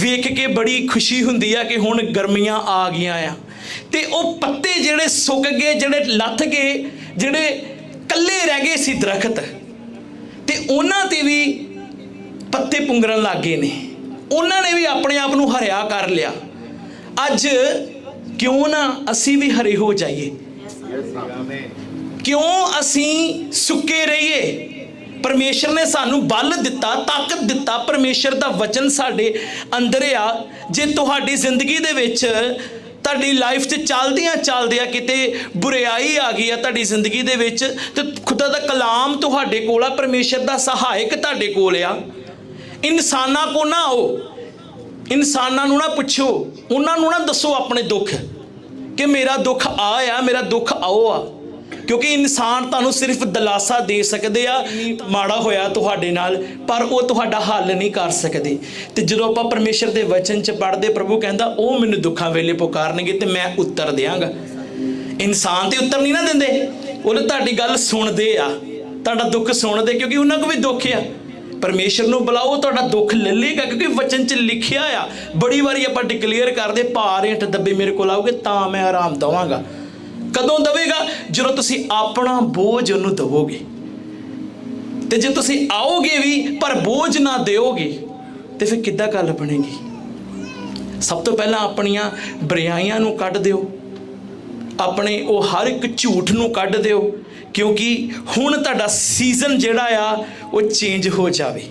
ਵੇਖ ਕੇ ਬੜੀ ਖੁਸ਼ੀ ਹੁੰਦੀ ਆ ਕਿ ਹੁਣ ਗਰਮੀਆਂ ਆ ਗਈਆਂ ਆ। ਤੇ ਉਹ ਪੱਤੇ ਜਿਹੜੇ ਸੁੱਕ ਗਏ ਜਿਹੜੇ ਲੱਥ ਗਏ ਜਿਹੜੇ ਕੱਲੇ ਰਹਿ ਗਏ ਸੀ ਦਰਖਤ ਤੇ ਉਹਨਾਂ ਤੇ ਵੀ ਪੱਤੇ ਪੁੰਗਰਨ ਲੱਗ ਗਏ ਨੇ। ਉਹਨਾਂ ਨੇ ਵੀ ਆਪਣੇ ਆਪ ਨੂੰ ਹਰਿਆ ਕਰ ਲਿਆ। ਅੱਜ ਕਿਉਂ ਨਾ ਅਸੀਂ ਵੀ ਹਰੇ ਹੋ ਜਾਈਏ? ਕਿਉਂ ਅਸੀਂ ਸੁੱਕੇ ਰਹੀਏ? ਪਰਮੇਸ਼ਰ ਨੇ ਸਾਨੂੰ ਬਲ ਦਿੱਤਾ, ਤਾਕਤ ਦਿੱਤਾ, ਪਰਮੇਸ਼ਰ ਦਾ ਵਚਨ ਸਾਡੇ ਅੰਦਰ ਆ। ਜੇ ਤੁਹਾਡੀ ਜ਼ਿੰਦਗੀ ਦੇ ਵਿੱਚ ਤੁਹਾਡੀ ਲਾਈਫ 'ਚ ਚੱਲਦਿਆਂ ਚੱਲਦਿਆਂ ਕਿਤੇ ਬੁਰੀਆਈ ਆ ਗਈ ਆ ਤੁਹਾਡੀ ਜ਼ਿੰਦਗੀ ਦੇ ਵਿੱਚ, ਤੇ ਖੁਦਾ ਦਾ ਕਲਾਮ ਤੁਹਾਡੇ ਕੋਲ ਆ, ਪਰਮੇਸ਼ਰ ਦਾ ਸਹਾਇਕ ਤੁਹਾਡੇ ਕੋਲ ਆ। ਇਨਸਾਨਾਂ ਕੋ ਨਾ ਆਓ, ਇਨਸਾਨਾਂ ਨੂੰ ਨਾ ਪੁੱਛੋ, ਉਹਨਾਂ ਨੂੰ ਨਾ ਦੱਸੋ ਆਪਣੇ ਦੁੱਖ ਕਿ ਮੇਰਾ ਦੁੱਖ ਆ ਆ, ਮੇਰਾ ਦੁੱਖ ਆਓ ਆ। ਕਿਉਂਕਿ ਇਨਸਾਨ ਤੁਹਾਨੂੰ ਸਿਰਫ ਦਲਾਸਾ ਦੇ ਸਕਦੇ ਆ, ਮਾੜਾ ਹੋਇਆ ਤੁਹਾਡੇ ਨਾਲ, ਪਰ ਉਹ ਤੁਹਾਡਾ ਹੱਲ ਨਹੀਂ ਕਰ ਸਕਦੇ। ਤੇ ਜਦੋਂ ਆਪਾਂ ਪਰਮੇਸ਼ਰ ਦੇ ਵਚਨ ਚ ਪੜ੍ਹਦੇ, ਪ੍ਰਭੂ ਕਹਿੰਦਾ, ਉਹ ਮੈਨੂੰ ਦੁੱਖਾਂ ਵੇਲੇ ਪੁਕਾਰਨਗੇ ਤੇ ਮੈਂ ਉੱਤਰ ਦਿਆਂਗਾ। ਇਨਸਾਨ ਤੇ ਉੱਤਰ ਨਹੀਂ ਨਾ ਦਿੰਦੇ। ਉਹ ਤੁਹਾਡੀ ਗੱਲ ਸੁਣਦੇ ਆ। ਤੁਹਾਡਾ ਦੁੱਖ ਸੁਣਦੇ, ਕਿਉਂਕਿ ਉਹਨਾਂ ਕੋਲ ਵੀ ਦੁੱਖ ਆ। ਪਰਮੇਸ਼ਰ ਨੂੰ ਬੁਲਾਓ, ਤੁਹਾਡਾ ਦੁੱਖ ਲੈ ਲੇਗਾ ਕਿਉਂਕਿ ਵਚਨ 'ਚ ਲਿਖਿਆ ਆ। ਬੜੀ ਵਾਰੀ ਆਪਾਂ ਡਿਕਲੇਅਰ ਕਰਦੇ, ਭਾਰ ਹੇਠ ਦੱਬੇ ਮੇਰੇ ਕੋਲ ਆਓਗੇ ਤਾਂ ਮੈਂ ਆਰਾਮ ਦਵਾਂਗਾ। ਕਦੋਂ ਦਵੇਗਾ ਜਦੋਂ ਤੁਸੀਂ ਆਪਣਾ ਬੋਝ ਉਹਨੂੰ ਦਵੋਗੇ, ਤੇ ਜੇ ਤੁਸੀਂ ਆਓਗੇ ਵੀ ਪਰ ਬੋਝ ਨਾ ਦਿਓਗੇ, ਤੇ ਫਿਰ ਕਿੱਦਾਂ ਗੱਲ ਬਣੇਗੀ? ਸਭ ਤੋਂ ਪਹਿਲਾਂ ਆਪਣੀਆਂ ਬਰਿਆਈਆਂ ਨੂੰ ਕੱਢ ਦਿਓ। ਆਪਣੇ ਉਹ ਹਰ ਇੱਕ ਝੂਠ ਨੂੰ ਕੱਢ ਦਿਓ, ਕਿਉਂਕਿ ਹੁਣ ਤੁਹਾਡਾ ਸੀਜ਼ਨ ਜਿਹੜਾ ਆ, ਉਹ ਚੇਂਜ ਹੋ ਜਾਵੇ।